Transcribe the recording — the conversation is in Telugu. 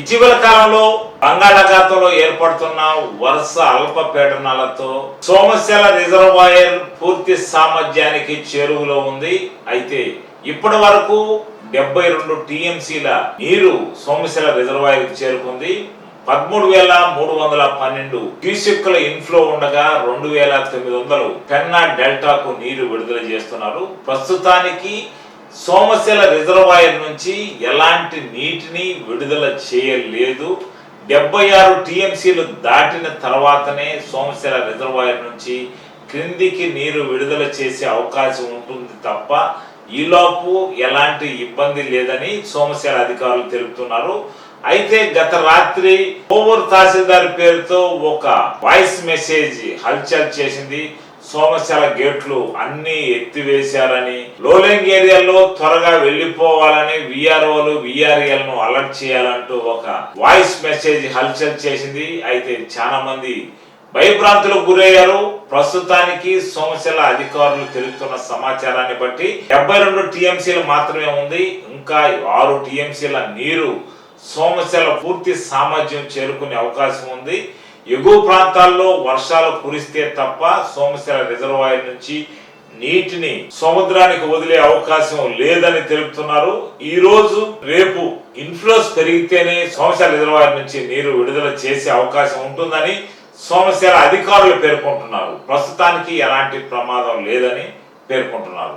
ఇటీవల కాలంలో బంగాళాఖాతంలో ఏర్పడుతున్న వరుస అల్పపీడనాలతో సోమశల రిజర్వాయర్ పూర్తి సామర్థ్యానికి చేరువలో ఉంది. అయితే ఇప్పటి వరకు డెబ్బై రెండు టీఎంసీల నీరు సోమశల రిజర్వాయర్కి చేరుకుంది. పదమూడు వేల మూడు వందల పన్నెండు క్యూసెక్కుల ఇన్ఫ్లో ఉండగా రెండు వేల తొమ్మిది వందలు పెన్నా డెల్టాకు నీరు విడుదల చేస్తున్నారు. ప్రస్తుతానికి సోమశిల రిజర్వాయర్ నుంచి ఎలాంటి నీటిని విడుదల చేయలేదు. డెబ్బై ఆరు టీఎంసీలు దాటిన తర్వాతనే సోమశిల రిజర్వాయర్ నుంచి క్రిందికి నీరు విడుదల చేసే అవకాశం ఉంటుంది తప్ప ఈలోపు ఎలాంటి ఇబ్బంది లేదని సోమశిల అధికారులు తెలుపుతున్నారు. అయితే గత రాత్రి ఓవర్ తహసీల్దార్ పేరుతో ఒక వాయిస్ మెసేజ్ హల్చల్ చేసింది. సోమశాల గేట్లు అన్ని ఎత్తివేశారని లోలింగ్ ఏరియాలో త్వరగా వెళ్ళిపోవాలని విఆర్ఓలు విఆర్ఎల్ను అలర్ట్ చేయాలంటూ ఒక వాయిస్ మెసేజ్ హల్చల్ చేసింది. అయితే చాలా మంది భయభ్రాంతులకు గురయ్యారు. ప్రస్తుతానికి సోమశిల అధికారులు తెలుపుతున్న సమాచారాన్ని బట్టి డెబ్బై రెండు టీఎంసీలు మాత్రమే ఉంది. ఇంకా ఆరు టీఎంసీల నీరు సోమశిల పూర్తి సామర్థ్యం చేరుకునే అవకాశం ఉంది. ఎగువ ప్రాంతాల్లో వర్షాలు కురిస్తే తప్ప సోమశిల రిజర్వాయర్ నుంచి నీటిని సముద్రానికి వదిలే అవకాశం లేదని తెలుపుతున్నారు. ఈ రోజు రేపు ఇన్ఫ్లోస్ పెరిగితేనే సోమశాల రిజర్వాయర్ నుంచి నీరు విడుదల చేసే అవకాశం ఉంటుందని సోమశాల అధికారులు పేర్కొంటున్నారు. ప్రస్తుతానికి ఎలాంటి ప్రమాదం లేదని పేర్కొంటున్నారు.